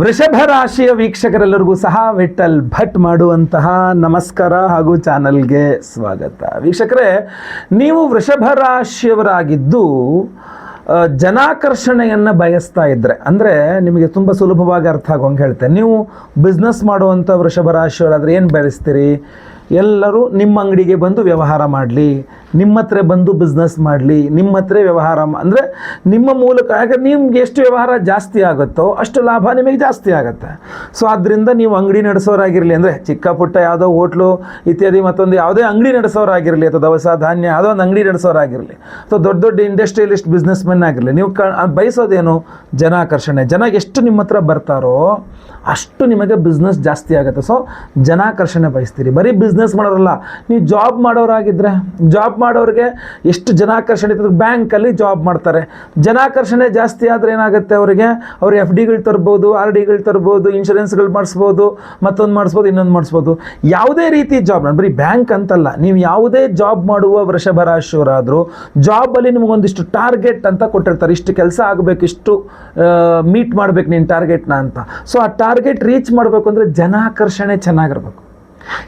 ವೃಷಭ ರಾಶಿಯ ವೀಕ್ಷಕರೆಲ್ಲರಿಗೂ ಸಹ ವಿಠಲ್ ಭಟ್ ಮಾಡುವಂತಹ ನಮಸ್ಕಾರ ಹಾಗೂ ಚಾನಲ್ಗೆ ಸ್ವಾಗತ. ವೀಕ್ಷಕರೇ, ನೀವು ವೃಷಭ ರಾಶಿಯವರಾಗಿದ್ದು ಜನಾಕರ್ಷಣೆಯನ್ನು ಬಯಸ್ತಾ ಇದ್ದರೆ ಅಂದರೆ ನಿಮಗೆ ತುಂಬ ಸುಲಭವಾಗಿ ಅರ್ಥ ಆಗೋಂಗೆ ಹೇಳ್ತೇನೆ. ನೀವು ಬಿಸ್ನೆಸ್ ಮಾಡುವಂಥ ವೃಷಭ ರಾಶಿಯವರಾದರೆ ಏನು ಬಯಸ್ತೀರಿ? ಎಲ್ಲರೂ ನಿಮ್ಮ ಅಂಗಡಿಗೆ ಬಂದು ವ್ಯವಹಾರ ಮಾಡಲಿ, ನಿಮ್ಮ ಹತ್ರ ಬಂದು ಬಿಸ್ನೆಸ್ ಮಾಡಲಿ, ನಿಮ್ಮ ಹತ್ರ ವ್ಯವಹಾರ ಅಂದರೆ ನಿಮ್ಮ ಮೂಲಕ ಯಾಕಂದ್ರೆ ನಿಮ್ಗೆ ಎಷ್ಟು ವ್ಯವಹಾರ ಜಾಸ್ತಿ ಆಗುತ್ತೋ ಅಷ್ಟು ಲಾಭ ನಿಮಗೆ ಜಾಸ್ತಿ ಆಗುತ್ತೆ. ಸೊ ಆದ್ದರಿಂದ ನೀವು ಅಂಗಡಿ ನಡೆಸೋರಾಗಿರಲಿ, ಅಂದರೆ ಚಿಕ್ಕ ಪುಟ್ಟ ಯಾವುದೋ ಹೋಟ್ಲು ಇತ್ಯಾದಿ ಮತ್ತೊಂದು ಯಾವುದೇ ಅಂಗಡಿ ನಡೆಸೋರಾಗಿರಲಿ, ಅಥವಾ ದವಸ ಧಾನ್ಯ ಯಾವುದೋ ಒಂದು ಅಂಗಡಿ ನಡೆಸೋರಾಗಿರಲಿ ಸೊ ದೊಡ್ಡ ದೊಡ್ಡ ಇಂಡಸ್ಟ್ರಿಯಲಿಸ್ಟ್ ಬಿಸ್ನೆಸ್ ಮೆನ್ ಆಗಿರಲಿ, ನೀವು ಕ ಬಯಸೋದೇನು? ಜನ ಆಕರ್ಷಣೆ ಜನ ಎಷ್ಟು ನಿಮ್ಮ ಹತ್ರ ಬರ್ತಾರೋ ಅಷ್ಟು ನಿಮಗೆ ಬಿಸ್ನೆಸ್ ಜಾಸ್ತಿ ಆಗುತ್ತೆ. ಸೊ ಜನಾಕರ್ಷಣೆ ಬಯಸ್ತೀರಿ. ಬರೀ ಬಿಸ್ನೆಸ್ ಮಾಡೋರಲ್ಲ ನೀವು ಜಾಬ್ ಮಾಡೋರಾಗಿದ್ದರೆ ಜಾಬ್ ಮಾಡೋರಿಗೆ ಎಷ್ಟು ಜನಾಕರ್ಷಣೆ ಇರ್ತದೆ, ಬ್ಯಾಂಕಲ್ಲಿ ಜಾಬ್ ಮಾಡ್ತಾರೆ. ಜನಾಕರ್ಷಣೆ ಜಾಸ್ತಿ ಆದರೆ ಏನಾಗುತ್ತೆ ಅವರಿಗೆ? ಅವ್ರು ಎಫ್ ಡಿಗಳು ತರ್ಬೋದು ಆರ್ ಡಿಗಳು ತರ್ಬೋದು ಇನ್ಶೂರೆನ್ಸ್ಗಳು ಮಾಡಿಸ್ಬೋದು, ಮತ್ತೊಂದು ಮಾಡಿಸ್ಬೋದು, ಇನ್ನೊಂದು ಮಾಡಿಸ್ಬೋದು. ಯಾವುದೇ ರೀತಿ ಜಾಬ್ ಬರೀ ಬ್ಯಾಂಕ್ ಅಂತಲ್ಲ, ನೀವು ಯಾವುದೇ ಜಾಬ್ ಮಾಡುವ ವೃಷಭ ರಾಶಿಯವರಾದರೂ ಜಾಬಲ್ಲಿ ನಿಮಗೊಂದಿಷ್ಟು ಟಾರ್ಗೆಟ್ ಅಂತ ಕೊಟ್ಟಿರ್ತಾರೆ. ಇಷ್ಟು ಕೆಲಸ ಆಗಬೇಕು, ಇಷ್ಟು ಮೀಟ್ ಮಾಡಬೇಕು ನೀನು ಟಾರ್ಗೆಟ್ನ ಅಂತ. ಸೊ ಆ ಟಾರ್ಗೆಟ್ ರೀಚ್ ಮಾಡಬೇಕು ಅಂದರೆ ಜನಾಕರ್ಷಣೆ ಚೆನ್ನಾಗಿರ್ಬೇಕು.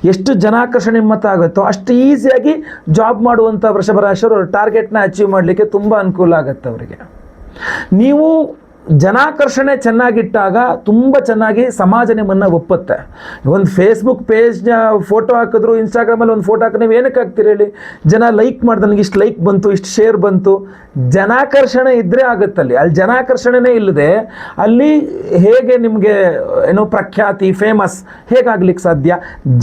ಎಷ್ಟು ಜನಾಕರ್ಷಣೆ ಮತ ಆಗುತ್ತೋ ಅಷ್ಟು ಈಸಿಯಾಗಿ ಜಾಬ್ ಮಾಡುವಂಥ ವೃಷಭ ರಾಶಿಯವರು ಅವ್ರ ಟಾರ್ಗೆಟ್ನ ಅಚೀವ್ ಮಾಡಲಿಕ್ಕೆ ತುಂಬ ಅನುಕೂಲ ಆಗುತ್ತೆ ಅವರಿಗೆ. ನೀವು ಜನಾಕರ್ಷಣೆ ಚೆನ್ನಾಗಿಟ್ಟಾಗ ತುಂಬ ಚೆನ್ನಾಗಿ ಸಮಾಜ ನಿಮ್ಮನ್ನು ಒಪ್ಪುತ್ತೆ. ಒಂದು ಫೇಸ್ಬುಕ್ ಪೇಜ್ನ ಫೋಟೋ ಹಾಕಿದ್ರು ಇನ್ಸ್ಟಾಗ್ರಾಮಲ್ಲಿ ಒಂದು ಫೋಟೋ ಹಾಕಿ ನೀವು ಏನಕ್ಕೆ ಹಾಕ್ತೀರಿ ಹೇಳಿ? ಜನ ಲೈಕ್ ಮಾಡ್ದೆ ನನಗೆ ಇಷ್ಟು ಲೈಕ್ ಬಂತು, ಇಷ್ಟು ಶೇರ್ ಬಂತು. ಜನಾಕರ್ಷಣೆ ಇದ್ದರೆ ಆಗುತ್ತಲ್ಲಿ ಅಲ್ಲಿ. ಜನಾಕರ್ಷಣೆನೇ ಇಲ್ಲದೆ ಅಲ್ಲಿ ಹೇಗೆ ನಿಮಗೆ, ಏನೋ ಪ್ರಖ್ಯಾತಿ ಫೇಮಸ್ ಹೇಗಾಗ್ಲಿಕ್ಕೆ ಸಾಧ್ಯ?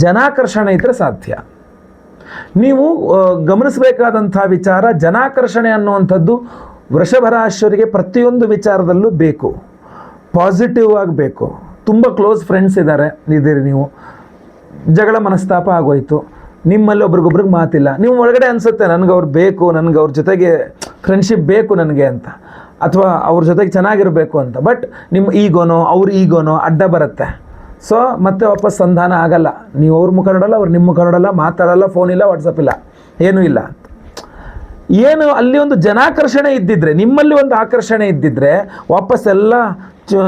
ಜನಾಕರ್ಷಣೆ ಇದ್ದರೆ ಸಾಧ್ಯ. ನೀವು ಗಮನಿಸಬೇಕಾದಂಥ ವಿಚಾರ ಜನಾಕರ್ಷಣೆ ಅನ್ನುವಂಥದ್ದು ವೃಷಭ ರಾಶಿಯವರಿಗೆ ಪ್ರತಿಯೊಂದು ವಿಚಾರದಲ್ಲೂ ಬೇಕು. ಪಾಸಿಟಿವ್ ಆಗಬೇಕು ತುಂಬ ಕ್ಲೋಸ್ ಫ್ರೆಂಡ್ಸ್ ಇದ್ದಾರೆ. ಇದ್ದೀರಿ ನೀವು. ಜಗಳ ಮನಸ್ತಾಪ ಆಗೋಯ್ತು. ನಿಮ್ಮಲ್ಲಿ ಒಬ್ರಿಗೊಬ್ರಿಗೆ ಮಾತಿಲ್ಲ. ನೀವು ಒಳಗಡೆ ಅನಿಸುತ್ತೆ, ನನಗೆ ಅವ್ರು ಬೇಕು, ನನಗೆ ಅವ್ರ ಜೊತೆಗೆ ಫ್ರೆಂಡ್ಶಿಪ್ ಬೇಕು ನನಗೆ ಅಂತ. ಅಥವಾ ಅವ್ರ ಜೊತೆಗೆ ಚೆನ್ನಾಗಿರಬೇಕು ಅಂತ. ಬಟ್ ನಿಮ್ಮ ಈಗೋನೋ, ಅವ್ರ ಈಗೋನೋ ಅಡ್ಡ ಬರುತ್ತೆ. ಸೊ ಮತ್ತೆ ವಾಪಸ್ ಸಂಧಾನ ಆಗಲ್ಲ. ನೀವು ಅವ್ರ ಮುಖ ನೋಡಲ್ಲ, ಅವ್ರು ನಿಮ್ಮ ಮುಖ ನೋಡಲ್ಲ, ಮಾತಾಡಲ್ಲ ಫೋನ್ ಇಲ್ಲ ವಾಟ್ಸಪ್ ಇಲ್ಲ. ಏನೂ ಇಲ್ಲ. ಏನು ಅಲ್ಲಿ ಒಂದು ಜನಾಕರ್ಷಣೆ ಇದ್ದಿದ್ರೆ, ನಿಮ್ಮಲ್ಲಿ ಒಂದು ಆಕರ್ಷಣೆ ಇದ್ದಿದ್ರೆ ವಾಪಸ್ ಎಲ್ಲ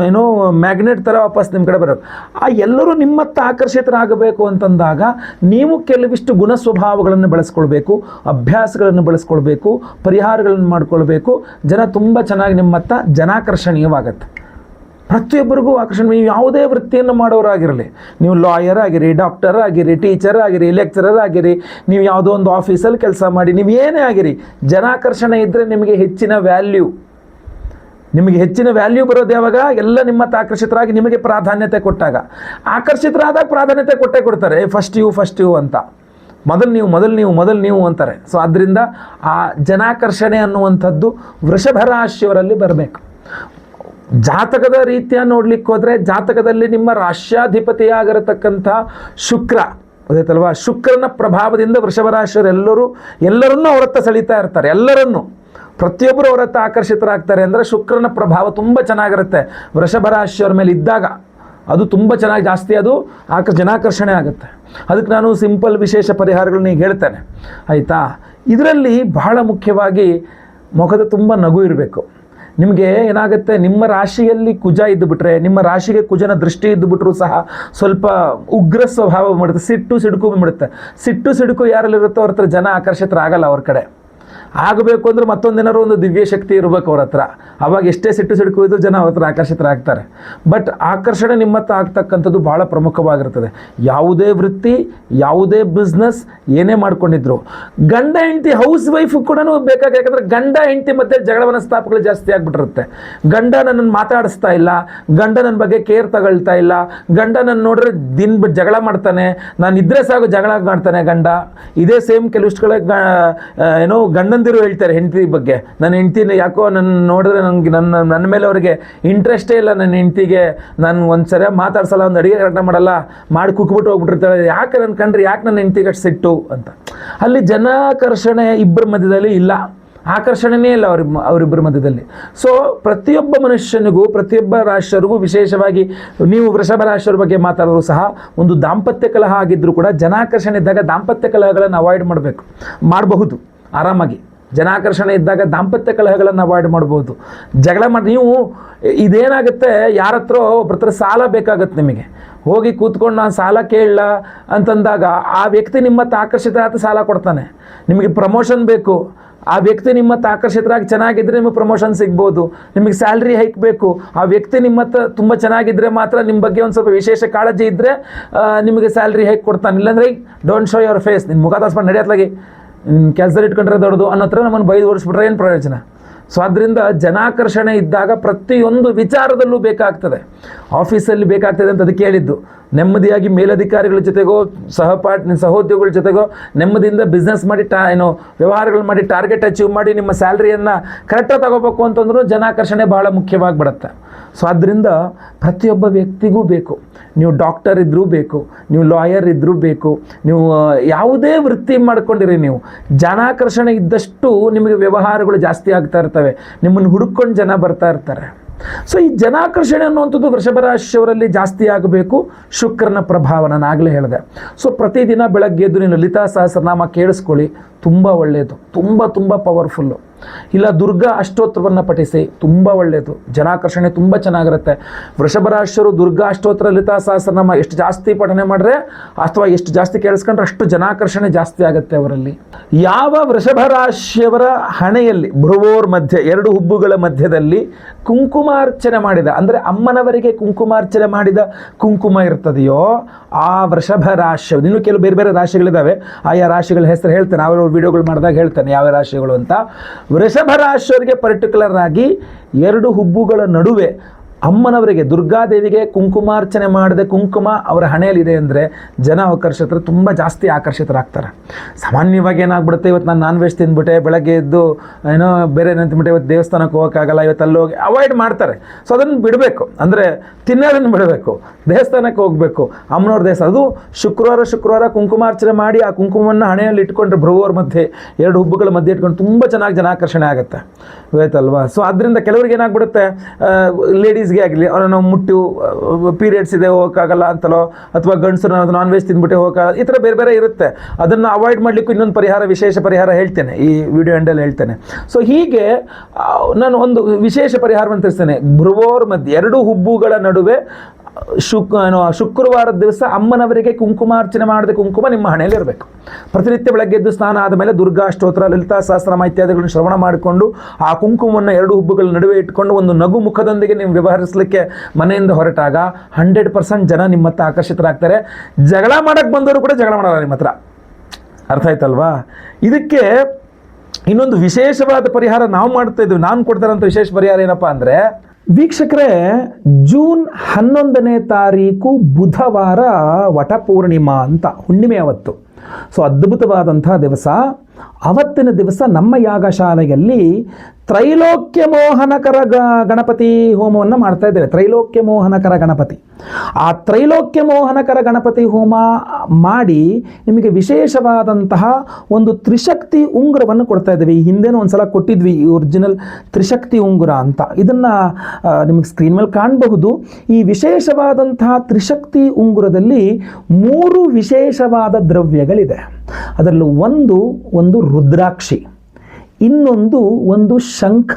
ಏನೋ ಮ್ಯಾಗ್ನೆಟ್ ಥರ ವಾಪಸ್ ನಿಮ್ಮ ಕಡೆ ಬರೋದು. ಆ ಎಲ್ಲರೂ ನಿಮ್ಮತ್ತ ಆಕರ್ಷಿತರಾಗಬೇಕು ಅಂತಂದಾಗ ನೀವು ಕೆಲವಿಷ್ಟು ಗುಣ ಸ್ವಭಾವಗಳನ್ನು ಬೆಳೆಸ್ಕೊಳ್ಬೇಕು, ಅಭ್ಯಾಸಗಳನ್ನು ಬೆಳೆಸ್ಕೊಳ್ಬೇಕು, ಪರಿಹಾರಗಳನ್ನು ಮಾಡ್ಕೊಳ್ಬೇಕು. ಜನ ತುಂಬ ಚೆನ್ನಾಗಿ ನಿಮ್ಮತ್ತ ಜನಾಕರ್ಷಣೀಯವಾಗತ್ತೆ. ಪ್ರತಿಯೊಬ್ಬರಿಗೂ ಆಕರ್ಷಣೆ. ನೀವು ಯಾವುದೇ ವೃತ್ತಿಯನ್ನು ಮಾಡೋರಾಗಿರಲಿ, ನೀವು ಲಾಯರ್ ಆಗಿರಿ, ಡಾಕ್ಟರ್ ಆಗಿರಿ, ಟೀಚರ್ ಆಗಿರಿ, ಲೆಕ್ಚರರ್ ಆಗಿರಿ, ನೀವು ಯಾವುದೋ ಒಂದು ಆಫೀಸಲ್ಲಿ ಕೆಲಸ ಮಾಡಿ, ನೀವು ಏನೇ ಆಗಿರಿ, ಜನಾಕರ್ಷಣೆ ಇದ್ದರೆ ನಿಮಗೆ ಹೆಚ್ಚಿನ ವ್ಯಾಲ್ಯೂ. ನಿಮಗೆ ಹೆಚ್ಚಿನ ವ್ಯಾಲ್ಯೂ ಬರೋದು ಯಾವಾಗ? ಎಲ್ಲ ನಿಮ್ಮತ್ತ ಆಕರ್ಷಿತರಾಗಿ ನಿಮಗೆ ಪ್ರಾಧಾನ್ಯತೆ ಕೊಟ್ಟಾಗ. ಆಕರ್ಷಿತರಾದಾಗ ಪ್ರಾಧಾನ್ಯತೆ ಕೊಟ್ಟೇ ಕೊಡ್ತಾರೆ ಫಸ್ಟ್ ಯು ಫಸ್ಟ್ ಯು ಅಂತ. ಮೊದಲು ನೀವು ಮೊದಲು ನೀವು ಮೊದಲು ನೀವು ಅಂತಾರೆ. ಸೊ ಆದ್ದರಿಂದ ಆ ಜನಾಕರ್ಷಣೆ ಅನ್ನುವಂಥದ್ದು ವೃಷಭ ರಾಶಿಯವರಲ್ಲಿ ಬರಬೇಕು. ಜಾತಕದ ರೀತಿಯ ನೋಡ್ಲಿಕ್ಕೆ ಹೋದರೆ ಜಾತಕದಲ್ಲಿ ನಿಮ್ಮ ರಾಶ್ಯಾಧಿಪತಿಯಾಗಿರತಕ್ಕಂಥ ಶುಕ್ರ, ಗೊತ್ತಾಯ್ತಲ್ವಾ? ಶುಕ್ರನ ಪ್ರಭಾವದಿಂದ ವೃಷಭ ರಾಶಿಯವರೆಲ್ಲರೂ ಎಲ್ಲರನ್ನೂ ಅವರತ್ತ ಸೆಳೀತಾ ಇರ್ತಾರೆ, ಎಲ್ಲರನ್ನೂ. ಪ್ರತಿಯೊಬ್ಬರು ಅವರತ್ತ ಆಕರ್ಷಿತರಾಗ್ತಾರೆ ಅಂದರೆ ಶುಕ್ರನ ಪ್ರಭಾವ ತುಂಬ ಚೆನ್ನಾಗಿರುತ್ತೆ. ವೃಷಭ ರಾಶಿಯವರ ಮೇಲೆ ಇದ್ದಾಗ ಅದು ತುಂಬ ಚೆನ್ನಾಗಿ ಜಾಸ್ತಿ ಅದು ಆಕ ಜನಾಕರ್ಷಣೆ ಆಗುತ್ತೆ. ಅದಕ್ಕೆ ನಾನು ಸಿಂಪಲ್ ವಿಶೇಷ ಪರಿಹಾರಗಳನ್ನ ಈಗ ಹೇಳ್ತೇನೆ. ಆಯಿತಾ? ಇದರಲ್ಲಿ ಬಹಳ ಮುಖ್ಯವಾಗಿ ಮುಖದ ತುಂಬ ನಗು ಇರಬೇಕು. ನಿಮಗೆ ಏನಾಗುತ್ತೆ? ನಿಮ್ಮ ರಾಶಿಯಲ್ಲಿ ಕುಜ ಇದ್ದುಬಿಟ್ರೆ, ನಿಮ್ಮ ರಾಶಿಗೆ ಕುಜನ ದೃಷ್ಟಿ ಇದ್ದುಬಿಟ್ರು ಸಹ ಸ್ವಲ್ಪ ಉಗ್ರ ಸ್ವಭಾವ ಮಾಡುತ್ತೆ ಸಿಟ್ಟು ಸಿಡುಕು ಬಿಡುತ್ತೆ ಸಿಟ್ಟು ಸಿಡುಕು ಯಾರಲ್ಲಿರುತ್ತೋ ಅವ್ರ ಹತ್ರ ಜನ ಆಕರ್ಷಿತರಾಗಲ್ಲ ಅವ್ರ ಕಡೆ. ಆಗಬೇಕು ಅಂದ್ರೆ ಮತ್ತೊಂದೇನಾದ್ರು ಒಂದು ದಿವ್ಯ ಶಕ್ತಿ ಇರಬೇಕು ಅವ್ರ ಹತ್ರ. ಅವಾಗ ಎಷ್ಟೇ ಸಿಟ್ಟು ಸಿಡುಕು ಇದ್ರೂ ಜನ ಅವ್ರ ಹತ್ರ ಆಕರ್ಷಿತರಾಗ್ತಾರೆ. ಬಟ್ ಆಕರ್ಷಣೆ ನಿಮ್ಮತ್ತ ಆಗ್ತಕ್ಕಂಥದ್ದು ಭಾಳ ಪ್ರಮುಖವಾಗಿರ್ತದೆ. ಯಾವುದೇ ವೃತ್ತಿ, ಯಾವುದೇ ಬಿಸ್ನೆಸ್ ಏನೇ ಮಾಡ್ಕೊಂಡಿದ್ರು. ಗಂಡ, ಹೆಂಡತಿ ಹೌಸ್ ವೈಫ್ ಕೂಡ ಬೇಕಾಗಿ ಯಾಕಂದ್ರೆ ಗಂಡ, ಹೆಂಡತಿ ಮಧ್ಯೆ ಜಗಳ ಮನಸ್ತಾಪಗಳು ಜಾಸ್ತಿ ಆಗ್ಬಿಟ್ಟಿರುತ್ತೆ. ಗಂಡ ನನ್ನನ್ನು ಮಾತಾಡಿಸ್ತಾ ಇಲ್ಲ. ಗಂಡ ನನ್ನ ಬಗ್ಗೆ ಕೇರ್ ತಗೊಳ್ತಾ ಇಲ್ಲ. ಗಂಡ ನನ್ನ ನೋಡ್ರೆ ದಿನ ಜಗಳ ಮಾಡ್ತಾನೆ. ನಾನು ಇದ್ರೆ ಸಾಕು ಜಗಳ ಮಾಡ್ತಾನೆ ಗಂಡ. ಇದೇ ಸೇಮ್ ಕೆಲವಿಷ್ಟುಗಳ ಏನೋ ಗಂಡಂದಿರು ಹೇಳ್ತಾರೆ ಹೆಂಡತಿ ಬಗ್ಗೆ. ನನ್ನ ಹೆಂಡ್ತಿನ ಯಾಕೋ ನನ್ನ ನೋಡಿದ್ರೆ ನನಗೆ ನನ್ನ ನನ್ನ ಮೇಲೆ ಅವರಿಗೆ ಇಂಟ್ರೆಸ್ಟೇ ಇಲ್ಲ ನನ್ನ ಹೆಂಡ್ತಿಗೆ. ನಾನು ಒಂದು ಸರಿ ಮಾತಾಡ್ಸಲ್ಲ, ಒಂದು ಅಡುಗೆ ಕರೆಕ್ಟ್ ಮಾಡಲ್ಲ, ಮಾಡಿ ಕುಕ್ಬಿಟ್ಟು ಹೋಗ್ಬಿಟ್ಟಿರ್ತಾಳೆ ಯಾಕೆ ನನ್ನ ಕಂಡ್ರೆ ಯಾಕೆ ನನ್ನ ಹೆಂಡ್ತಿಗೆ ಅಷ್ಟು ಸಿಟ್ಟು ಅಂತ. ಅಲ್ಲಿ ಜನಾಕರ್ಷಣೆ ಇಬ್ಬರ ಮಧ್ಯದಲ್ಲಿ ಇಲ್ಲ. ಆಕರ್ಷಣೆಯೇ ಇಲ್ಲ ಅವ್ರ, ಅವರಿಬ್ಬರ ಮಧ್ಯದಲ್ಲಿ. ಸೊ ಪ್ರತಿಯೊಬ್ಬ ಮನುಷ್ಯನಿಗೂ, ಪ್ರತಿಯೊಬ್ಬ ರಾಷ್ಟ್ರರಿಗೂ ವಿಶೇಷವಾಗಿ ನೀವು ವೃಷಭ ರಾಷ್ಟ್ರ ಬಗ್ಗೆ ಮಾತಾಡೋರು ಸಹ ಒಂದು ದಾಂಪತ್ಯ ಕಲಹ ಆಗಿದ್ದರೂ ಕೂಡ ಜನಾಕರ್ಷಣೆ ಇದ್ದಾಗ ದಾಂಪತ್ಯ ಕಲಹಗಳನ್ನು ಅವಾಯ್ಡ್ ಮಾಡಬೇಕು. ಮಾಡಬಹುದು. ಆರಾಮಾಗಿ. ಜನಾಕರ್ಷಣೆ ಇದ್ದಾಗ ದಾಂಪತ್ಯ ಕಲಹಗಳನ್ನು ಅವಾಯ್ಡ್ ಮಾಡ್ಬೋದು. ಜಗಳ ಮಾಡಿ, ನೀವು ಇದೇನಾಗುತ್ತೆ, ಯಾರ ಹತ್ರ ಒಬ್ಬರ ಸಾಲ ಬೇಕಾಗುತ್ತೆ ನಿಮಗೆ. ಹೋಗಿ ಕೂತ್ಕೊಂಡು ನಾನು ಸಾಲ ಕೇಳಲ್ಲ ಅಂತಂದಾಗ ಆ ವ್ಯಕ್ತಿ ನಿಮ್ಮತ್ತ ಆಕರ್ಷಿತರಾದ ಸಾಲ ಕೊಡ್ತಾನೆ. ನಿಮಗೆ ಪ್ರಮೋಷನ್ ಬೇಕು. ಆ ವ್ಯಕ್ತಿ ನಿಮ್ಮತ್ತ ಆಕರ್ಷಿತರಾಗಿ ಚೆನ್ನಾಗಿದ್ದರೆ ನಿಮಗೆ ಪ್ರಮೋಷನ್ ಸಿಗ್ಬೋದು. ನಿಮಗೆ ಸ್ಯಾಲ್ರಿ ಹೈಕ್ ಬೇಕು. ಆ ವ್ಯಕ್ತಿ ನಿಮ್ಮತ್ತ ತುಂಬ ಚೆನ್ನಾಗಿದ್ದರೆ ಮಾತ್ರ ನಿಮ್ಮ ಬಗ್ಗೆ ಒಂದು ಸ್ವಲ್ಪ ವಿಶೇಷ ಕಾಳಜಿ ಇದ್ದರೆ ನಿಮಗೆ ಸ್ಯಾಲ್ರಿ ಹೈಕ್ ಕೊಡ್ತಾನೆ. ಇಲ್ಲಾಂದ್ರೆ ಡೋಂಟ್ ಶೋ ಯುವರ್ ಫೇಸ್ ನಿನ್ನ ಮುಖ ತೋರಿಸ್ಕೊಂಡು ನಡೆಯತ್ಲಾಗಿ ಕೆಲಸದಲ್ಲಿ ಇಟ್ಕೊಂಡ್ರೆ ದೊಡ್ಡದು ಅನ್ನೋ ಹತ್ರ ನಮ್ಮನ್ನು ಬೈದು ಓಡಿಸ್ಬಿಟ್ರೆ ಏನು ಪ್ರಯೋಜನ? ಸೊ ಅದರಿಂದ ಜನಾಕರ್ಷಣೆ ಇದ್ದಾಗ ಪ್ರತಿಯೊಂದು ವಿಚಾರದಲ್ಲೂ ಬೇಕಾಗ್ತದೆ. ಆಫೀಸಲ್ಲಿ ಬೇಕಾಗ್ತದೆ ಅಂತ ಅದಕ್ಕೆ ಹೇಳಿದ್ದು ನೆಮ್ಮದಿಯಾಗಿ ಮೇಲಧಿಕಾರಿಗಳ ಜೊತೆಗೋ, ಸಹಪಾಠ ಸಹೋದ್ಯೋಗಿಗಳ ಜೊತೆಗೋ, ನೆಮ್ಮದಿಯಿಂದ ಬಿಸ್ನೆಸ್ ಮಾಡಿ ಟಾ, ಏನು, ವ್ಯವಹಾರಗಳು ಮಾಡಿ ಟಾರ್ಗೆಟ್ ಅಚೀವ್ ಮಾಡಿ ನಿಮ್ಮ ಸ್ಯಾಲ್ರಿಯನ್ನು ಕರೆಕ್ಟಾಗಿ ತಗೋಬೇಕು ಅಂತಂದ್ರೂ ಜನಾಕರ್ಷಣೆ ಭಾಳ ಮುಖ್ಯವಾಗಿ ಬಿಡುತ್ತೆ ಸೊ ಆದ್ದರಿಂದ ಪ್ರತಿಯೊಬ್ಬ ವ್ಯಕ್ತಿಗೂ ಬೇಕು. ನೀವು ಡಾಕ್ಟರ್ ಇದ್ದರೂ ಬೇಕು, ನೀವು ಲಾಯರ್ ಇದ್ದರೂ ಬೇಕು, ನೀವು ಯಾವುದೇ ವೃತ್ತಿ ಮಾಡ್ಕೊಂಡಿರಿ ನೀವು, ಜನಾಕರ್ಷಣೆ ಇದ್ದಷ್ಟು ನಿಮಗೆ ವ್ಯವಹಾರಗಳು ಜಾಸ್ತಿ ಆಗ್ತಾ ಇರ್ತವೆ. ನಿಮ್ಮನ್ನು ಹುಡುಕೊಂಡು ಜನ ಬರ್ತಾ ಇರ್ತಾರೆ. ಸೊ ಈ ಜನಾಕರ್ಷಣೆ ಅನ್ನುವಂಥದ್ದು ವೃಷಭ ರಾಶಿಯವರಲ್ಲಿ ಜಾಸ್ತಿ ಆಗಬೇಕು. ಶುಕ್ರನ ಪ್ರಭಾವ ನಾನು ಆಗಲೇ ಹೇಳಿದೆ. ಸೊ ಪ್ರತಿದಿನ ಬೆಳಗ್ಗೆ ಎದ್ದು ನೀನು ಲಲಿತಾ ಸಹಸ್ರನಾಮ ಕೇಳಿಸ್ಕೊಳ್ಳಿ. ತುಂಬ ಒಳ್ಳೆಯದು. ತುಂಬ ತುಂಬ ಪವರ್ಫುಲ್ಲು ಇಲ್ಲ ದುರ್ಗಾ ಅಷ್ಟೋತ್ರವನ್ನು ಪಠಿಸಿ, ತುಂಬ ಒಳ್ಳೆಯದು ಜನಾಕರ್ಷಣೆ ತುಂಬ ಚೆನ್ನಾಗಿರುತ್ತೆ. ವೃಷಭರಾಶರು ದುರ್ಗಾ ಅಷ್ಟೋತ್ರ ಲಲಿತಾ ಸಹಸ್ರನಾಮ ಎಷ್ಟು ಜಾಸ್ತಿ ಪಠನೆ ಮಾಡಿದ್ರೆ ಅಥವಾ ಎಷ್ಟು ಜಾಸ್ತಿ ಕೇಳಿಸ್ಕೊಂಡ್ರೆ ಅಷ್ಟು ಜನಾಕರ್ಷಣೆ ಜಾಸ್ತಿ ಆಗುತ್ತೆ ಅವರಲ್ಲಿ. ಯಾವ ವೃಷಭ ರಾಶಿಯವರ ಹಣೆಯಲ್ಲಿ ಭ್ರುವೋರ್ ಮಧ್ಯೆ, ಎರಡು ಹುಬ್ಬುಗಳ ಮಧ್ಯದಲ್ಲಿ ಕುಂಕುಮಾರ್ಚನೆ ಮಾಡಿದ, ಅಂದರೆ ಅಮ್ಮನವರಿಗೆ ಕುಂಕುಮಾರ್ಚನೆ ಮಾಡಿದ ಕುಂಕುಮ ಇರ್ತದೆಯೋ, ಆ ವೃಷಭ ರಾಶಿ ಇನ್ನು ಕೆಲವು ಬೇರೆ ಬೇರೆ ರಾಶಿಗಳಿದ್ದಾವೆ ಆಯಾ ರಾಶಿಗಳ ಹೆಸರು ಹೇಳ್ತೇನೆ ಅವರು ವಿಡಿಯೋಗಳು ಮಾಡಿದಾಗ ಹೇಳ್ತೇನೆ, ಯಾವ ರಾಶಿಗಳು ಅಂತ. ವೃಷಭ ರಾಶಿಯವರಿಗೆ ಪರ್ಟಿಕ್ಯುಲರ್ ಆಗಿ ಎರಡು ಹುಬ್ಬುಗಳ ನಡುವೆ ಅಮ್ಮನವರಿಗೆ ದುರ್ಗಾದೇವಿಗೆ ಕುಂಕುಮಾರ್ಚನೆ ಮಾಡದೆ ಕುಂಕುಮ ಅವರ ಹಣೆಯಲ್ಲಿದೆ ಅಂದರೆ ಜನ ಆಕರ್ಷಿತರು ತುಂಬ ಜಾಸ್ತಿ ಆಕರ್ಷಿತರಾಗ್ತಾರೆ. ಸಾಮಾನ್ಯವಾಗಿ ಏನಾಗ್ಬಿಡುತ್ತೆ, ಇವತ್ತು ನಾನು ನಾನ್ ವೆಜ್ ತಿಂದ್ಬಿಟ್ಟೆ, ಬೆಳಗ್ಗೆ ಎದ್ದು, ಏನೋ ಬೇರೆ ನಿಂತ್ಬಿಟ್ಟೆ ಇವತ್ತು ದೇವಸ್ಥಾನಕ್ಕೆ ಹೋಗೋಕ್ಕಾಗಲ್ಲ, ಇವತ್ತು ಅಲ್ಲಿ ಹೋಗಿ ಅವಾಯ್ಡ್ ಮಾಡ್ತಾರೆ. ಸೊ ಅದನ್ನು ಬಿಡಬೇಕು. ಅಂದರೆ ತಿನ್ನೋದನ್ನು ಬಿಡಬೇಕು. ದೇವಸ್ಥಾನಕ್ಕೆ ಹೋಗಬೇಕು. ಅಮ್ಮನವ್ರ ದೇವಸ್ಥಾನ. ಅದು ಶುಕ್ರವಾರ ಶುಕ್ರವಾರ ಕುಂಕುಮಾರ್ಚನೆ ಮಾಡಿ ಆ ಕುಂಕುಮವನ್ನು ಹಣೆಯಲ್ಲಿ ಇಟ್ಕೊಂಡ್ರೆ ಭ್ರುವರ ಮಧ್ಯೆ, ಎರಡು ಹುಬ್ಬುಗಳ ಮಧ್ಯೆ ಇಟ್ಕೊಂಡು ತುಂಬ ಚೆನ್ನಾಗಿ ಜನಾಕರ್ಷಣೆ ಆಗುತ್ತೆ. ಗೊತ್ತಾಯ್ತಲ್ವಾ? ಸೊ ಅದರಿಂದ ಕೆಲವರಿಗೆ ಏನಾಗ್ಬಿಡುತ್ತೆ ಲೇಡೀಸ್ಗೆ ಆಗಲಿ, ಅವ್ರ ನಾವು ಮುಟ್ಟು ಪೀರಿಯಡ್ಸ್ ಇದೆ, ಹೋಗೋಕ್ಕಾಗಲ್ಲ ಅಂತಲೋ, ಅಥವಾ ಗಂಡಸರು ನಾನ್ ವೆಜ್ ತಿಂದ್ಬಿಟ್ಟು ಹೋಗೋಕ್ಕಾಗಲ್ಲ, ಈ ಥರ ಬೇರೆ ಬೇರೆ ಇರುತ್ತೆ. ಅದನ್ನು ಅವಾಯ್ಡ್ ಮಾಡಲಿಕ್ಕೂ ಇನ್ನೊಂದು ಪರಿಹಾರ, ವಿಶೇಷ ಪರಿಹಾರ ಹೇಳ್ತೇನೆ, ಈ ವಿಡಿಯೋ ಎಂಡಲ್ಲಿ ಹೇಳ್ತೇನೆ. ಸೊ ಹೀಗೆ ನಾನು ಒಂದು ವಿಶೇಷ ಪರಿಹಾರವನ್ನು ತಿಳಿಸ್ತೇನೆ. ಭ್ರುವೋರ್ ಮಧ್ಯೆ ಎರಡು ಹುಬ್ಬುಗಳ ನಡುವೆ ಶುಕ್, ಏನು ಶುಕ್ರವಾರದ ದಿವಸ ಅಮ್ಮನವರಿಗೆ ಕುಂಕುಮಾರ್ಚನೆ ಮಾಡಿದ ಕುಂಕುಮ ನಿಮ್ಮ ಹಣೆಯಲ್ಲಿ ಇರಬೇಕು. ಪ್ರತಿನಿತ್ಯ ಬೆಳಗ್ಗೆ ಎದ್ದು ಸ್ನಾನ ಆದಮೇಲೆ ದುರ್ಗಾ ಸ್ತೋತ್ರ, ಲಲಿತಾ ಸಹಸ್ರಮ ಇತ್ಯಾದಿಗಳನ್ನು ಶ್ರವಣ ಮಾಡಿಕೊಂಡು ಆ ಕುಂಕುಮವನ್ನು ಎರಡು ಹುಬ್ಬುಗಳ ನಡುವೆ ಇಟ್ಕೊಂಡು ಒಂದು ನಗು ಮುಖದೊಂದಿಗೆ ನೀವು ವ್ಯವಹರಿಸಲಿಕ್ಕೆ ಮನೆಯಿಂದ ಹೊರಟಾಗ ಹಂಡ್ರೆಡ್ ಪರ್ಸೆಂಟ್ ಜನ ನಿಮ್ಮ ಹತ್ರ ಆಕರ್ಷಿತರಾಗ್ತಾರೆ. ಜಗಳ ಮಾಡಕ್ಕೆ ಬಂದವರು ಕೂಡ ಜಗಳ ಮಾಡಲ್ಲ ನಿಮ್ಮ ಹತ್ರ. ಅರ್ಥ ಆಯ್ತಲ್ವಾ? ಇದಕ್ಕೆ ಇನ್ನೊಂದು ವಿಶೇಷವಾದ ಪರಿಹಾರ ನಾವು ಮಾಡ್ತಾ ಇದ್ದೀವಿ. ನಾನು ಕೊಡ್ತಾರಂಥ ವಿಶೇಷ ಪರಿಹಾರ ಏನಪ್ಪಾ ಅಂದರೆ ವೀಕ್ಷಕರೇ ಜೂನ್ ಹನ್ನೊಂದನೇ ತಾರೀಕು ಬುಧವಾರ ವಟಪೂರ್ಣಿಮಾ ಅಂತ ಹುಣ್ಣಿಮೆ ಅವತ್ತು ಸೊ ಅದ್ಭುತವಾದಂಥ ದಿವಸ. ಅವತ್ತಿನ ದಿವಸ ನಮ್ಮ ಯಾಗಶಾಲೆಯಲ್ಲಿ ತ್ರೈಲೋಕ್ಯ ಮೋಹನಕರ ಗ, ಗಣಪತಿ ಹೋಮವನ್ನು ಮಾಡ್ತಾ ಇದ್ದೇವೆ ತ್ರೈಲೋಕ್ಯ ಮೋಹನಕರ ಗಣಪತಿ. ಆ ತ್ರೈಲೋಕ್ಯ ಮೋಹನಕರ ಗಣಪತಿ ಹೋಮ ಮಾಡಿ ನಿಮಗೆ ವಿಶೇಷವಾದಂತಹ ಒಂದು ತ್ರಿಶಕ್ತಿ ಉಂಗುರವನ್ನು ಕೊಡ್ತಾ ಇದ್ದೇವೆ. ಹಿಂದೆನೂ ಒಂದ್ಸಲ ಕೊಟ್ಟಿದ್ವಿ ಈ ಒರಿಜಿನಲ್ ತ್ರಿಶಕ್ತಿ ಉಂಗುರ ಅಂತ. ಇದನ್ನು ನಿಮಗೆ ಸ್ಕ್ರೀನ್ ಮೇಲೆ ಕಾಣಬಹುದು. ಈ ವಿಶೇಷವಾದಂತಹ ತ್ರಿಶಕ್ತಿ ಉಂಗುರದಲ್ಲಿ ಮೂರು ವಿಶೇಷವಾದ ದ್ರವ್ಯಗಳಿದೆ. ಅದರಲ್ಲಿ ಒಂದು ಒಂದು ರುದ್ರಾಕ್ಷಿ ಇನ್ನೊಂದು ಒಂದು ಶಂಖ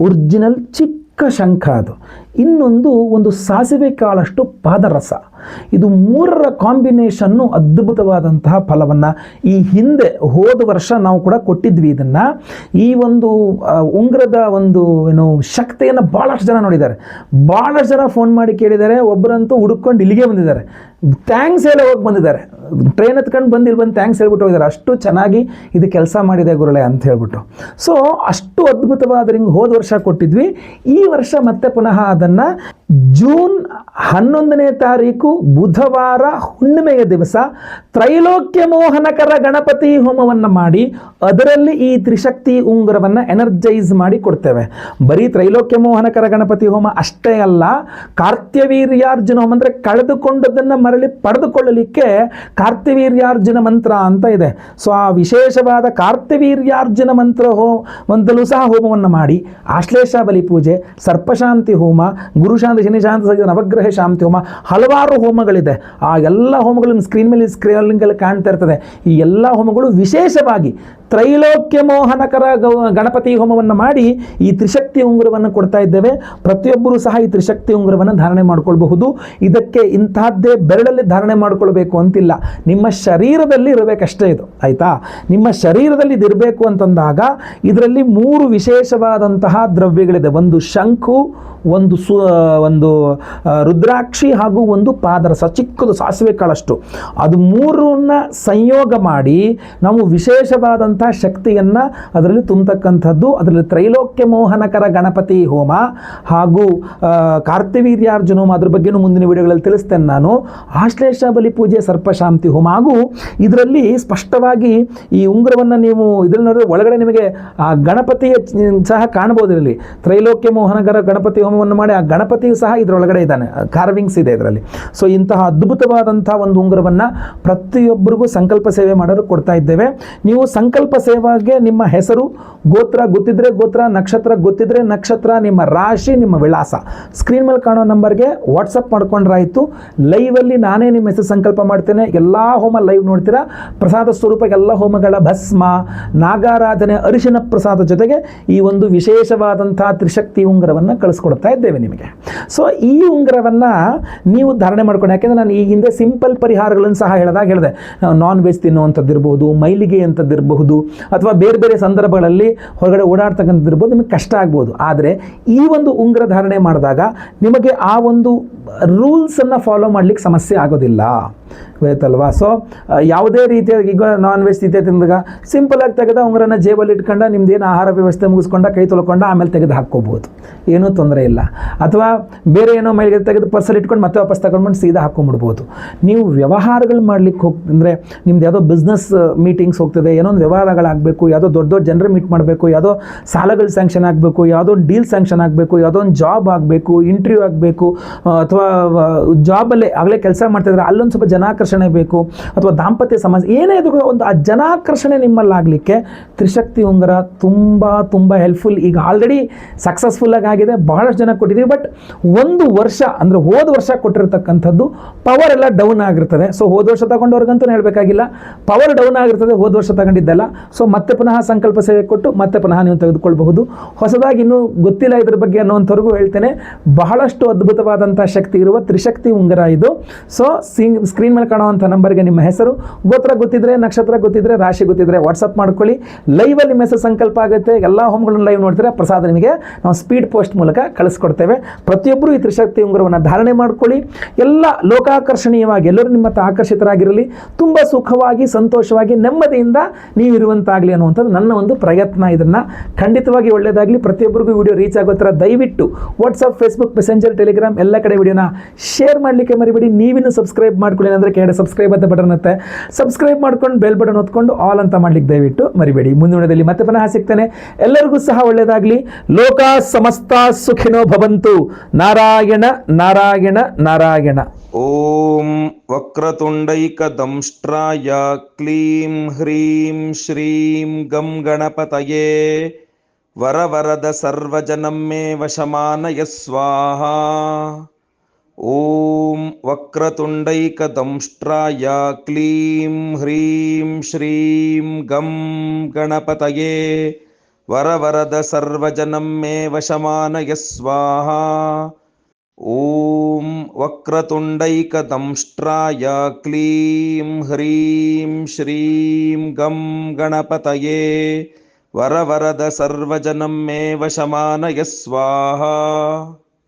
ಒರಿಜಿನಲ್ ಚಿಕ್ಕ ಶಂಖ ಅದು. ಇನ್ನೊಂದು ಒಂದು ಸಾಸಿವೆ ಕಾಳಷ್ಟು ಪಾದರಸ. ಇದು ಮೂರರ ಕಾಂಬಿನೇಷನ್ನು ಅದ್ಭುತವಾದಂತಹ ಫಲವನ್ನು ಈ ಹಿಂದೆ ಹೋದ ವರ್ಷ ನಾವು ಕೂಡ ಕೊಟ್ಟಿದ್ವಿ ಇದನ್ನು. ಈ ಒಂದು ಉಂಗ್ರದ ಒಂದು, ಏನು, ಶಕ್ತಿಯನ್ನು ಭಾಳಷ್ಟು ಜನ ನೋಡಿದ್ದಾರೆ. ಭಾಳಷ್ಟು ಜನ ಫೋನ್ ಮಾಡಿ ಕೇಳಿದ್ದಾರೆ ಒಬ್ಬರಂತೂ ಹುಡುಕೊಂಡು ಇಲ್ಲಿಗೆ ಬಂದಿದ್ದಾರೆ. ಥ್ಯಾಂಕ್ಸ್ ಹೇಳಿ ಹೋಗಿ ಬಂದಿದ್ದಾರೆ. ಟ್ರೈನ್ ಹತ್ಕೊಂಡು ಬಂದು ಬಂದು ಥ್ಯಾಂಕ್ಸ್ ಹೇಳ್ಬಿಟ್ಟು ಹೋಗಿದ್ದಾರೆ. ಅಷ್ಟು ಚೆನ್ನಾಗಿ ಇದು ಕೆಲಸ ಮಾಡಿದೆ ಗುರುಳೆ ಅಂತ ಹೇಳ್ಬಿಟ್ಟು. ಸೊ ಅಷ್ಟು ಅದ್ಭುತವಾದ ಹಿಂಗೆ ಹೋದ ವರ್ಷ ಕೊಟ್ಟಿದ್ವಿ. ಈ ವರ್ಷ ಮತ್ತೆ ಪುನಃ ಅದನ್ನು kararlarında ಜೂನ್ ಹನ್ನೊಂದನೇ ತಾರೀಕು ಬುಧವಾರ ಹುಣ್ಣಿಮೆಯ ದಿವಸ ತ್ರೈಲೋಕ್ಯ ಮೋಹನಕರ ಗಣಪತಿ ಹೋಮವನ್ನು ಮಾಡಿ ಅದರಲ್ಲಿ ಈ ತ್ರಿಶಕ್ತಿ ಉಂಗುರವನ್ನು ಎನರ್ಜೈಸ್ ಮಾಡಿ ಕೊಡ್ತೇವೆ. ಬರೀ ತ್ರೈಲೋಕ್ಯ ಮೋಹನಕರ ಗಣಪತಿ ಹೋಮ ಅಷ್ಟೇ ಅಲ್ಲ, ಕಾರ್ತ್ಯವೀರ್ಯಾರ್ಜುನ ಹೋಮ ಅಂದರೆ ಕಳೆದುಕೊಂಡದನ್ನು ಮರಳಿ ಪಡೆದುಕೊಳ್ಳಲಿಕ್ಕೆ ಕಾರ್ತ್ಯವೀರ್ಯಾರ್ಜುನ ಮಂತ್ರ ಅಂತ ಇದೆ. ಸೊ, ಆ ವಿಶೇಷವಾದ ಕಾರ್ತ್ಯವೀರ್ಯಾರ್ಜುನ ಮಂತ್ರ ಹೋ ಸಹ ಹೋಮವನ್ನು ಮಾಡಿ. ಆಶ್ಲೇಷ ಬಲಿ ಪೂಜೆ, ಸರ್ಪಶಾಂತಿ ಹೋಮ, ಗುರುಶಾಂತಿ ಶನಿಶಾಂತಿ ಸಹಿತ ನವಗ್ರಹ ಶಾಂತಿ ಹೋಮ ಹಲವಾರು ಹೋಮಗಳಿದೆ. ಆ ಎಲ್ಲ ಹೋಮಗಳನ್ನು ಸ್ಕ್ರೀನ್ ಮೇಲೆ ಸ್ಕ್ರೀನ್ ಕಾಣ್ತಾ ಇರ್ತದೆ. ಈ ಎಲ್ಲ ಹೋಮಗಳು ವಿಶೇಷವಾಗಿ ತ್ರೈಲೋಕ್ಯ ಮೋಹನಕರ ಗಣಪತಿ ಹೋಮವನ್ನು ಮಾಡಿ ಈ ತ್ರಿಶಕ್ತಿ ಉಂಗುರವನ್ನು ಕೊಡ್ತಾ ಇದ್ದೇವೆ. ಪ್ರತಿಯೊಬ್ಬರೂ ಸಹ ಈ ತ್ರಿಶಕ್ತಿ ಉಂಗುರವನ್ನು ಧಾರಣೆ ಮಾಡಿಕೊಳ್ಬಹುದು. ಇದಕ್ಕೆ ಇಂತಹದ್ದೇ ಬೆರಳಲ್ಲಿ ಧಾರಣೆ ಮಾಡಿಕೊಳ್ಬೇಕು ಅಂತಿಲ್ಲ. ನಿಮ್ಮ ಶರೀರದಲ್ಲಿ ಇರಬೇಕಷ್ಟೇ ಇದು. ಆಯಿತಾ? ನಿಮ್ಮ ಶರೀರದಲ್ಲಿ ಇದಿರಬೇಕು ಅಂತಂದಾಗ ಇದರಲ್ಲಿ ಮೂರು ವಿಶೇಷವಾದಂತಹ ದ್ರವ್ಯಗಳಿದೆ. ಒಂದು ಶಂಕು ಒಂದು ಸು, ಒಂದು ರುದ್ರಾಕ್ಷಿ ಹಾಗೂ ಒಂದು ಪಾದರಸ. ಚಿಕ್ಕದು ಸಾಸಿವೆ ಕಾಳಷ್ಟು. ಅದು ಮೂರನ್ನ ಸಂಯೋಗ ಮಾಡಿ ನಾವು ವಿಶೇಷವಾದಂಥ ಶಕ್ತಿಯನ್ನು ಅದರಲ್ಲಿ ತುಂಬತಕ್ಕಂಥದ್ದು. ಅದರಲ್ಲಿ ತ್ರೈಲೋಕ್ಯ ಮೋಹನಕರ ಗಣಪತಿ ಹೋಮ ಹಾಗೂ ಕಾರ್ತಿವೀರ್ಯಾರ್ಜುನ ಹೋಮ ಅದ್ರ ಬಗ್ಗೆನೂ ಮುಂದಿನ ವಿಡಿಯೋಗಳಲ್ಲಿ ತಿಳಿಸ್ತೇನೆ ನಾನು. ಆಶ್ಲೇಷ ಬಲಿ ಪೂಜೆ ಸರ್ಪಶಾಂತಿ ಹೋಮ ಹಾಗೂ ಇದರಲ್ಲಿ ಸ್ಪಷ್ಟವಾಗಿ ಈ ಉಂಗುರವನ್ನು ನೀವು ಇದರಲ್ಲಿ ನೋಡಿದ್ರೆ ಒಳಗಡೆ ನಿಮಗೆ, ಆ, ಗಣಪತಿಯ ಸಹ ಕಾಣಬಹುದು ಇದರಲ್ಲಿ. ತ್ರೈಲೋಕ್ಯ ಮೋಹನಕರ ಗಣಪತಿ ಹೋಮವನ್ನು ಮಾಡಿ ಆ ಗಣಪತಿಯು ಸಹ ಇದರೊಳಗಡೆ ಇದ್ದಾನೆ. ಕಾರ್ವಿಂಗ್ಸ್ ಇದೆ ಇದರಲ್ಲಿ. ಸೊ ಇಂತಹ ಅದ್ಭುತವಾದಂಥ ಒಂದು ಉಂಗುರವನ್ನು ಪ್ರತಿಯೊಬ್ಬರಿಗೂ ಸಂಕಲ್ಪ ಸೇವೆ ಮಾಡಲು ಕೊಡ್ತಾ ಇದ್ದೇವೆ. ನೀವು ಸಂಕಲ್ಪ ಸೇವೆಗೆ ನಿಮ್ಮ ಹೆಸರು, ಗೋತ್ರ ಗೊತ್ತಿದ್ರೆ ಗೋತ್ರ, ನಕ್ಷತ್ರ ಗೊತ್ತಿದ್ರೆ ನಕ್ಷತ್ರ, ನಿಮ್ಮ ರಾಶಿ, ನಿಮ್ಮ ವಿಳಾಸ. ಸ್ಕ್ರೀನ್ ಮೇಲೆ ಕಾಣೋ ನಂಬರ್ಗೆ ವಾಟ್ಸಪ್ ಮಾಡ್ಕೊಂಡ್ರಾಯ್ತು. ಲೈವಲ್ಲಿ ನಾನೇ ನಿಮ್ಮ ಹೆಸರು ಸಂಕಲ್ಪ ಮಾಡ್ತೇನೆ. ಎಲ್ಲ ಹೋಮ ಲೈವ್ ನೋಡ್ತೀರಾ? ಪ್ರಸಾದ ಸ್ವರೂಪ ಎಲ್ಲ ಹೋಮಗಳ ಭಸ್ಮ, ನಾಗಾರಾಧನೆ, ಅರಿಶಿನ ಪ್ರಸಾದ ಜೊತೆಗೆ ಈ ಒಂದು ವಿಶೇಷವಾದಂಥ ತ್ರಿಶಕ್ತಿ ಉಂಗುರವನ್ನು ಕಳಿಸ್ಕೊಡ್ತಾ ಇದ್ದೇವೆ ನಿಮಗೆ. ಸೊ ಈ ಉಂಗುರವನ್ನು ನೀವು ಧಾರಣೆ ಮಾಡ್ಕೊಂಡು, ಯಾಕೆಂದರೆ ನಾನು ಈ ಹಿಂದೆ ಸಿಂಪಲ್ ಪರಿಹಾರಗಳನ್ನು ಸಹ ಹೇಳಿದಾಗ ಹೇಳಿದೆ. ನಾನ್ ವೆಜ್ ತಿನ್ನುವಂಥದ್ದು ಇರಬಹುದು ಮೈಲಿಗೆ ಅಂಥದ್ದು ಇರಬಹುದು ಅಥವಾ ಬೇರೆ ಬೇರೆ ಸಂದರ್ಭಗಳಲ್ಲಿ ಹೊರಗಡೆ ಓಡಾಡ್ತಕ್ಕಂಥದ್ದು ಇರ್ಬೋದು ನಿಮಗೆ ಕಷ್ಟ ಆಗ್ಬೋದು. ಆದರೆ ಈ ಒಂದು ಉಂಗ್ರ ಧಾರಣೆ ಮಾಡಿದಾಗ ನಿಮಗೆ ಆ ಒಂದು ರೂಲ್ಸನ್ನು ಫಾಲೋ ಮಾಡ್ಲಿಕ್ಕೆ ಸಮಸ್ಯೆ ಆಗೋದಿಲ್ಲ. ಗೊತ್ತಲ್ವಾ ಸೊ ಯಾವುದೇ ರೀತಿಯಾಗಿ ಈಗ ನಾನ್ ವೆಜ್ ತಿಂತೆ ತಿಂದಾಗ ಸಿಂಪಲ್ ಆಗಿ ತೆಗೆದ ಉಂಗುರನ ಜೇಬಲ್ಲಿ ಇಟ್ಕೊಂಡ, ನಿಮ್ದೇನು ಆಹಾರ ವ್ಯವಸ್ಥೆ ಮುಗಿಸ್ಕೊಂಡ, ಕೈ ತೊಳ್ಕೊಂಡ, ಆಮೇಲೆ ತೆಗೆದು ಹಾಕ್ಕೋಬೋದು. ಏನೂ ತೊಂದರೆ ಇಲ್ಲ. ಅಥವಾ ಬೇರೆ ಏನೋ ಮೈಲಿಗೆ ತೆಗೆದು ಪರ್ಸಲ್ಲಿ ಇಟ್ಕೊಂಡು ಮತ್ತೆ ವಾಪಸ್ ತಗೊಂಡ್ಬಂದು ಸೀದಾ ಹಾಕ್ಕೊಂಡ್ಬಿಡ್ಬೋದು. ನೀವು ವ್ಯವಹಾರಗಳು ಮಾಡ್ಲಿಕ್ಕೆ ಹೋಗ್, ಅಂದರೆ ನಿಮ್ದು ಯಾವುದೋ ಬಿಸ್ನೆಸ್ ಮೀಟಿಂಗ್ಸ್ ಹೋಗ್ತದೆ, ಏನೋ ಒಂದು ವ್ಯವಹಾರಗಳಾಗಬೇಕು, ಯಾವುದೋ ದೊಡ್ಡ ದೊಡ್ಡ ಜನರು ಮೀಟ್ ಮಾಡಬೇಕು, ಯಾವುದೋ ಸಾಲಗಳು ಸ್ಯಾಂಕ್ಷನ್ ಆಗಬೇಕು, ಯಾವುದೋ ಡೀಲ್ ಸ್ಯಾಂಕ್ಷನ್ ಆಗಬೇಕು, ಯಾವುದೋ ಒಂದು ಜಾಬ್ ಆಗಬೇಕು ಇಂಟರ್ವ್ಯೂ ಆಗಬೇಕು ಅಥವಾ ಜಾಬಲ್ಲೇ ಆಗಲೇ ಕೆಲಸ ಮಾಡ್ತಿದ್ರೆ ಅಲ್ಲೊಂದು ಸ್ವಲ್ಪ ಜನಾಕರ್ಷಣೆ ಬೇಕು ಅಥವಾ ದಾಂಪತ್ಯ ಸಮಸ್ಯೆ ಏನೇ ಇದ್ರು ಒಂದು ಆ ಜನಾಕರ್ಷಣೆ ನಿಮ್ಮಲ್ಲಾಗಲಿಕ್ಕೆ ತ್ರಿಶಕ್ತಿ ಉಂಗುರ ತುಂಬ ತುಂಬ ಹೆಲ್ಪ್ಫುಲ್ ಈಗ ಆಲ್ರೆಡಿ ಸಕ್ಸಸ್ಫುಲ್ಲಾಗಿ ಆಗಿದೆ ಬಹಳಷ್ಟು ಜನ ಕೊಟ್ಟಿದ್ದೀವಿ ಬಟ್ ಒಂದು ವರ್ಷ, ಅಂದರೆ ಹೋದ ವರ್ಷ ಕೊಟ್ಟಿರ್ತಕ್ಕಂಥದ್ದು ಪವರ್ ಎಲ್ಲ ಡೌನ್ ಆಗಿರ್ತದೆ. ಸೊ ಹೋದ ವರ್ಷ ತಗೊಂಡವ್ರಿಗಂತೂ ಹೇಳಬೇಕಾಗಿಲ್ಲ ಪವರ್ ಡೌನ್ ಆಗಿರ್ತದೆ, ಹೋದ ವರ್ಷ ತಗೊಂಡಿದ್ದಲ್ಲ. ಸೊ ಮತ್ತೆ ಪುನಃ ಸಂಕಲ್ಪ ಸೇವೆ ಕೊಟ್ಟು ಮತ್ತೆ ಪುನಃ ನೀವು ತೆಗೆದುಕೊಳ್ಬಹುದು. ಹೊಸದಾಗಿ ಇನ್ನೂ ಗೊತ್ತಿಲ್ಲ ಇದ್ರ ಬಗ್ಗೆ ಅನ್ನೋಂಥವ್ರಿಗೂ ಹೇಳ್ತೇನೆ, ಬಹಳಷ್ಟು ಅದ್ಭುತವಾದಂಥ ಶಕ್ತಿ ಇರುವ ತ್ರಿಶಕ್ತಿ ಉಂಗರ ಇದು. ಸೊ ಸ್ಕ್ರೀನ್ ಮೇಲೆ ಕಾಣುವಂಥ ನಂಬರ್ಗೆ ನಿಮ್ಮ ಹೆಸರು, ಗೋತ್ರ ಗೊತ್ತಿದ್ರೆ, ನಕ್ಷತ್ರ ಗೊತ್ತಿದ್ರೆ, ರಾಶಿ ಗೊತ್ತಿದ್ರೆ ವಾಟ್ಸಪ್ ಮಾಡ್ಕೊಳ್ಳಿ. ಲೈವಲ್ಲಿ ನಿಮ್ಮ ಹೆಸರು ಸಂಕಲ್ಪ ಆಗುತ್ತೆ. ಎಲ್ಲ ಹೋಮ್ಗಳನ್ನು ಲೈವ್ ನೋಡಿದ್ರೆ ಪ್ರಸಾದ ನಿಮಗೆ ನಾವು ಸ್ಪೀಡ್ ಪೋಸ್ಟ್ ಮೂಲಕ ಕಳಿಸ್ಕೊಡ್ತೇವೆ. ಪ್ರತಿಯೊಬ್ಬರು ಈ ತ್ರಿಶಕ್ತಿ ಉಂಗುರವನ್ನು ಧಾರಣೆ ಮಾಡ್ಕೊಳ್ಳಿ. ಎಲ್ಲ ಲೋಕಾಕರ್ಷಣೀಯವಾಗಿ, ಎಲ್ಲರೂ ನಿಮ್ಮ ಆಕರ್ಷಿತರಾಗಿರಲಿ. ತುಂಬ ಸುಖವಾಗಿ, ಸಂತೋಷವಾಗಿ, ನೆಮ್ಮದಿಯಿಂದ ನೀವು ಇರುವಂತಾಗಲಿ ಅನ್ನುವಂಥದ್ದು ನನ್ನ ಒಂದು ಪ್ರಯತ್ನ ಇದನ್ನು. ಖಂಡಿತವಾಗಿ ಒಳ್ಳೆಯದಾಗಲಿ ಪ್ರತಿಯೊಬ್ಬರಿಗೂ ವಿಡಿಯೋ ರೀಚ್ ಆಗೋ ಥರ ದಯವಿಟ್ಟು ವಾಟ್ಸಪ್ ಫೇಸ್ಬುಕ್ ಮೆಸೆಂಜರ್ ಟೆಲಿಗ್ರಾಮ್ ಎಲ್ಲ ಕಡೆ ವಿಡಿಯೋನ ಶೇರ್ ಮಾಡಲಿಕ್ಕೆ ಮರಿಬೇಡಿ. ನೀವಿನ್ನು ಸಬ್ಸ್ಕ್ರೈಬ್ ಮಾಡ್ಕೊಳ್ಳಿ ಅಂದರೆ ಕೆಳಗಡೆ ಸಬ್ಸ್ಕ್ರೈಬ್ ಅಂತ ಬಟನ್ ಇರುತ್ತೆ. ಸಬ್ಸ್ಕ್ರೈಬ್ ಮಾಡ್ಕೊಂಡು ಬೆಲ್ ಬಟನ್ ಹೊತ್ಕೊಂಡು ಆಲ್ ಅಂತ ಮಾಡ್ಲಿಕ್ಕೆ ದಯವಿಟ್ಟು ಮರಿಬೇಡಿ. ಮುಂದಿನದಲ್ಲಿ ಮತ್ತೆ ಪುನಃ ಸಿಗ್ತೇನೆ. ಎಲ್ಲರಿಗೂ ಸಹ ಒಳ್ಳೆಯದಾಗಲಿ ಲೋಕ ಸಮಸ್ತ ಸುಖಿನೋ ಭವಂತು. ನಾರಾಯಣ ನಾರಾಯಣ ನಾರಾಯಣ. ಓಂ ವಕ್ರತುಂಡೈಕ ದಂಷ್ಟ್ರಾಯ ಕ್ಲೀಂ ಹ್ರೀಂ ಶ್ರೀಂ ಗಂ ಗಣಪತಯೇ. ವರವರದ ಸರ್ವಜನಂ ಮೇ ವಶಮಾನಯ ಸ್ವಾಹಾ. ॐ वक्रतुण्डैकदंष्ट्राय क्लीं ह्रीं श्रीं गं गणपतये वरवरद सर्वजनं मे वशमानय स्वाहा। ॐ वक्रतुण्डैकदंष्ट्राय क्लीं ह्रीं श्रीं गं गणपतये वरवरद सर्वजनं मे वशमानय स्वाहा